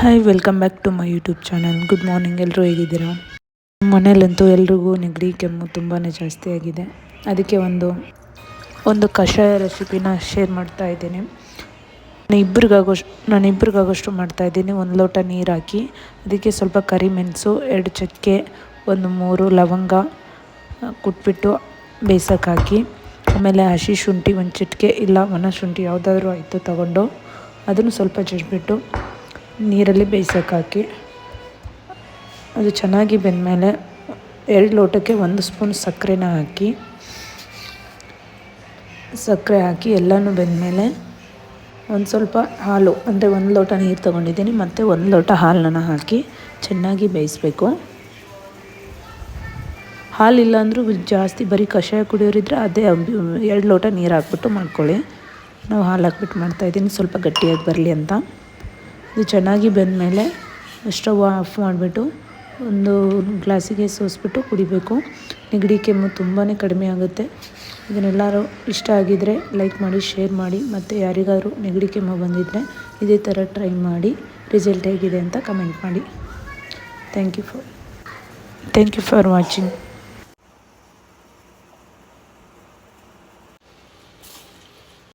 Hi welcome back to my YouTube channel good morning ಎಲ್ಲರೂ ಹೇಗಿದ್ದೀರಾ? ಮನೇಲಂತೂ ಎಲ್ರಿಗೂ ನೆಗಡಿ, ಕೆಮ್ಮು ತುಂಬಾ ಜಾಸ್ತಿ ಆಗಿದೆ. ಅದಕ್ಕೆ ಒಂದು ಒಂದು ಕಷಾಯ ರೆಸಿಪಿನ ಶೇರ್ ಮಾಡ್ತಾ ಇದ್ದೀನಿ. ನಾನು ಇಬ್ಬರಿಗಾಗೋಷ್ಟು ನಾನು ಇಬ್ಬರಿಗಾಗೋಷ್ಟು ಮಾಡ್ತಾಯಿದ್ದೀನಿ ಒಂದು ಲೋಟ ನೀರು ಹಾಕಿ, ಅದಕ್ಕೆ ಸ್ವಲ್ಪ ಕರಿಮೆಣಸು ಎರಡು ಚಕ್ಕೆ, ಒಂದು ಮೂರು ಲವಂಗ ಕುಟ್ಬಿಟ್ಟು ಬೇಯಿಸೋಕೆ ಹಾಕಿ, ಆಮೇಲೆ ಹಸಿ ಶುಂಠಿ ಒಂದು ಚಿಟಿಕೆ, ಇಲ್ಲ ಒಣ ಶುಂಠಿ ಯಾವುದಾದ್ರೂ ಆಯಿತು ತಗೊಂಡು, ಅದನ್ನು ಸ್ವಲ್ಪ ಜಜ್ಬಿಟ್ಟು ನೀರಲ್ಲಿ ಬೇಯಿಸೋಕೆ ಹಾಕಿ. ಅದು ಚೆನ್ನಾಗಿ ಬೆಂದಮೇಲೆ ಎರಡು ಲೋಟಕ್ಕೆ ಒಂದು ಸ್ಪೂನ್ ಸಕ್ಕರೆನ ಹಾಕಿ. ಸಕ್ಕರೆ ಹಾಕಿ ಎಲ್ಲನೂ ಬೆಂದಮೇಲೆ ಒಂದು ಸ್ವಲ್ಪ ಹಾಲು, ಅಂದರೆ ಒಂದು ಲೋಟ ನೀರು ತೊಗೊಂಡಿದ್ದೀನಿ, ಮತ್ತು ಒಂದು ಲೋಟ ಹಾಲನ್ನ ಹಾಕಿ ಚೆನ್ನಾಗಿ ಬೇಯಿಸಬೇಕು. ಹಾಲಿಲ್ಲ ಅಂದರೂ ಜಾಸ್ತಿ ಬರೀ ಕಷಾಯ ಕುಡಿಯೋರಿದ್ರೆ ಅದೇ ಎರಡು ಲೋಟ ನೀರು ಹಾಕ್ಬಿಟ್ಟು ಮಾಡ್ಕೊಳ್ಳಿ. ನಾವು ಹಾಲು ಹಾಕ್ಬಿಟ್ಟು ಮಾಡ್ತಾಯಿದ್ದೀನಿ ಸ್ವಲ್ಪ ಗಟ್ಟಿಯಾಗಿ ಬರಲಿ ಅಂತ. ಇದು ಚೆನ್ನಾಗಿ ಬೆಂದಮೇಲೆ ಸ್ಟವ್ ಆಫ್ ಮಾಡಿಬಿಟ್ಟು ಒಂದು ಗ್ಲಾಸಿಗೆ ಸೋಸಿಬಿಟ್ಟು ಕುಡಿಬೇಕು. ನೆಗಡಿ ಕೆಮ್ಮು ತುಂಬಾ ಕಡಿಮೆ ಆಗುತ್ತೆ. ಇದನ್ನೆಲ್ಲರೂ ಇಷ್ಟ ಆಗಿದ್ದರೆ ಲೈಕ್ ಮಾಡಿ, ಶೇರ್ ಮಾಡಿ ಮತ್ತು ಯಾರಿಗಾದರೂ ನೆಗಡಿ ಕೆಮ್ಮು ಬಂದಿದ್ದರೆ ಇದೇ ಥರ ಟ್ರೈ ಮಾಡಿ. ರಿಸಲ್ಟ್ ಹೇಗಿದೆ ಅಂತ ಕಮೆಂಟ್ ಮಾಡಿ. Thank you for, thank you for watching.